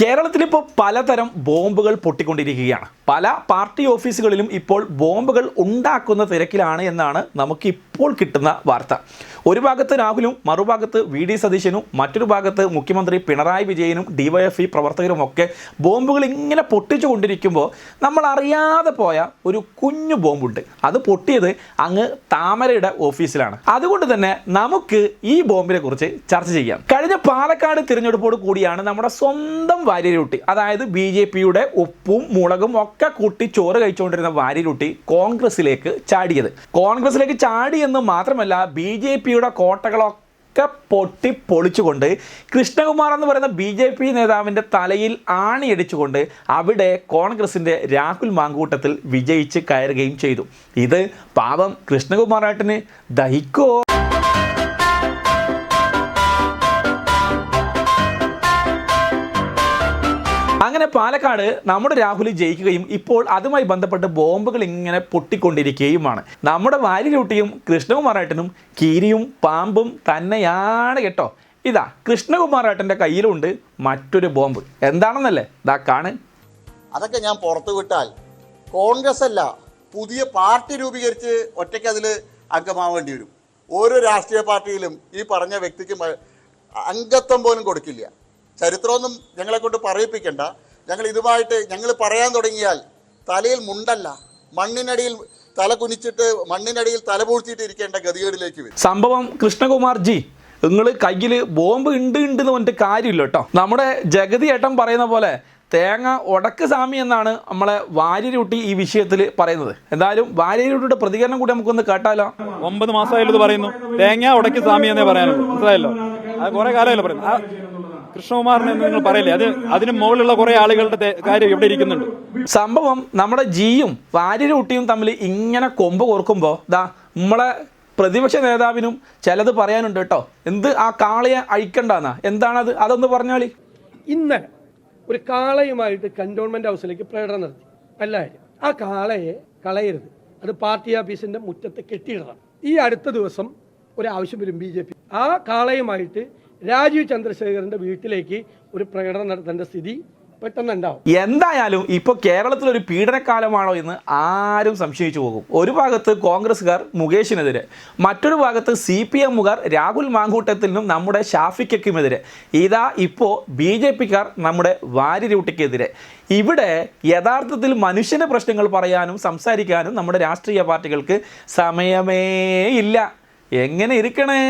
കേരളത്തിൽ ഇപ്പോൾ പലതരം ബോംബുകൾ പൊട്ടിക്കൊണ്ടിരിക്കുകയാണ്. പല പാർട്ടി ഓഫീസുകളിലും ഇപ്പോൾ ബോംബുകൾ ഉണ്ടാക്കുന്ന തിരക്കിലാണ് എന്നാണ് നമുക്ക് ഇപ്പോൾ കിട്ടുന്ന വാർത്ത. ഒരു ഭാഗത്ത് രാഹുലും മറുഭാഗത്ത് വി ഡി സതീശനും മറ്റൊരു ഭാഗത്ത് മുഖ്യമന്ത്രി പിണറായി വിജയനും ഡിവൈഎഫ്ഇ പ്രവർത്തകരും ഒക്കെ ബോംബുകൾ ഇങ്ങനെ പൊട്ടിച്ചു കൊണ്ടിരിക്കുമ്പോൾ നമ്മൾ അറിയാതെ പോയ ഒരു കുഞ്ഞു ബോംബുണ്ട്. അത് പൊട്ടിയത് അങ്ങ് താമരയുടെ ഓഫീസിലാണ്. അതുകൊണ്ട് തന്നെ നമുക്ക് ഈ ബോംബിനെ കുറിച്ച് ചർച്ച ചെയ്യാം. കഴിഞ്ഞ പാലക്കാട് തിരഞ്ഞെടുപ്പോട് കൂടിയാണ് നമ്മുടെ സ്വന്തം വാര്യരുട്ടി അതായത് ബി ജെ പിയുടെ ഉപ്പും മുളകും ഒക്കെ കൂട്ടി ചോറ് കഴിച്ചുകൊണ്ടിരുന്ന വാര്യരുട്ടി കോൺഗ്രസിലേക്ക് ചാടിയത്. കോൺഗ്രസിലേക്ക് ചാടി എന്ന് മാത്രമല്ല ബി ജെ പിയുടെ കോട്ടകളൊക്കെ പൊട്ടി പൊളിച്ചുകൊണ്ട് കൃഷ്ണകുമാർ എന്ന് പറയുന്ന ബി ജെ പി നേതാവിന്റെ തലയിൽ ആണിയടിച്ചുകൊണ്ട് അവിടെ കോൺഗ്രസിന്റെ രാഹുൽ മാങ്കൂട്ടത്തിൽ വിജയിച്ച് കയറുകയും ചെയ്തു. ഇത് പാവം കൃഷ്ണകുമാറാട്ടിന് ദഹിക്കോ അങ്ങനെ പാലക്കാട് നമ്മുടെ രാഹുൽ ജയിക്കുകയും ഇപ്പോൾ അതുമായി ബന്ധപ്പെട്ട് ബോംബുകൾ ഇങ്ങനെ പൊട്ടിക്കൊണ്ടിരിക്കുകയുമാണ്. നമ്മുടെ വാരിലൂട്ടിയും കൃഷ്ണകുമാറേട്ടനും കീരിയും പാമ്പും തന്നെയാണ് കേട്ടോ. ഇതാ കൃഷ്ണകുമാറേട്ടന്റെ കയ്യിലുണ്ട് മറ്റൊരു ബോംബ്. എന്താണെന്നല്ലേ? ഇതാ കാണ്. അതൊക്കെ ഞാൻ പുറത്തു വിട്ടാൽ കോൺഗ്രസ് അല്ല പുതിയ പാർട്ടി രൂപീകരിച്ച് ഒറ്റയ്ക്ക് അതിൽ അംഗമാവേണ്ടി വരും. ഓരോ രാഷ്ട്രീയ പാർട്ടിയിലും ഈ പറഞ്ഞ വ്യക്തിക്ക് അംഗത്വം പോലും കൊടുക്കില്ല. ചരിത്രമൊന്നും ഞങ്ങളെ കൊണ്ട് പറയിപ്പിക്കണ്ട. ഞങ്ങൾ ഇതുമായിട്ട് ഞങ്ങൾ പറയാൻ തുടങ്ങിയാൽ തലയിൽ മുണ്ടല്ല. മണ്ണിനടിയിൽ തല കുനിച്ചിട്ട് മണ്ണിനടിയിൽ തല പൂഴ്ത്തിയിട്ട് ഇരിക്കേണ്ട ഗതികേടിലേക്ക് വരും. സംഭവം കൃഷ്ണകുമാർ ജി നിങ്ങൾ കയ്യിൽ ബോംബ് ഉണ്ട് ഉണ്ട് എന്ന് പറഞ്ഞിട്ട് കാര്യമില്ല കേട്ടോ. നമ്മുടെ ജഗതി ഏട്ടൻ പറയുന്ന പോലെ തേങ്ങ ഉടക്ക് സാമി എന്നാണ് നമ്മളെ വാര്യരുട്ടി ഈ വിഷയത്തിൽ പറയുന്നത്. എന്തായാലും വാര്യരുട്ടിയുടെ പ്രതികരണം കൂടി നമുക്കൊന്ന് കേട്ടാലോ? ഒമ്പത് മാസമായാലും ഇത് പറയുന്നു. തേങ്ങ ഒടക്ക് സാമി എന്നേ പറയാനുള്ളൂ. മനസ്സിലായല്ലോ? അത് കുറെ കാലമല്ലോ പറയുന്നു കൃഷ്ണകുമാറിനെ നിങ്ങൾ പറയില്ലേ? അത് അതിന് മുകളിലുള്ള കുറെ ആളുകളുടെ കാര്യം ഇവിടെ ഇരിക്കുന്നുണ്ട്. സംഭവം നമ്മുടെ ജിയും വാര്യരുട്ടിയും തമ്മിൽ ഇങ്ങനെ കൊമ്പ് കോർക്കുമ്പോൾ ദാ നമ്മളെ പ്രതിപക്ഷ നേതാവിനും ചിലത് പറയാനുണ്ട് കേട്ടോ. എന്ത് ആ കാളയെ അഴിക്കണ്ടെന്നാ? എന്താണത്? അതൊന്ന് പറഞ്ഞാളി ഇന്നലെ ഒരു കാളയുമായിട്ട് കന്റോൺമെന്റ് ഹൗസിലേക്ക് പ്രകടനം നടത്തി. എല്ലാവരും ആ കാളയെ കളയരുത്. അത് പാർട്ടി ഓഫീസിന്റെ മുറ്റത്ത് കെട്ടിയിടണം. ഈ അടുത്ത ദിവസം ഒരു ആവശ്യം വരും ബി ജെ പി. ആ കാളയുമായിട്ട് രാജീവ് ചന്ദ്രശേഖരന്റെ വീട്ടിലേക്ക് ഒരു പ്രകടനം നടത്തേണ്ട സ്ഥിതി പെട്ടെന്ന് ഉണ്ടാവും എന്തായാലും ഇപ്പോൾ കേരളത്തിൽ ഒരു പീഡനക്കാലമാണോ എന്ന് ആരും സംശയിച്ചു പോകും. ഒരു ഭാഗത്ത് കോൺഗ്രസ്സുകാർ മുകേഷിനെതിരെ മറ്റൊരു ഭാഗത്ത് സി പി എമ്മുകാർ രാഹുൽ മാങ്കൂട്ടത്തിനും നമ്മുടെ ഷാഫിക്കുമെതിരെ ഇതാ ഇപ്പോൾ ബി ജെ പിക്കാർ നമ്മുടെ വാരിരൂട്ടിക്കെതിരെ. ഇവിടെ യഥാർത്ഥത്തിൽ മനുഷ്യന്റെ പ്രശ്നങ്ങൾ പറയാനും സംസാരിക്കാനും നമ്മുടെ രാഷ്ട്രീയ പാർട്ടികൾക്ക് സമയമേ ഇല്ല. എങ്ങനെ ഇരിക്കണേ?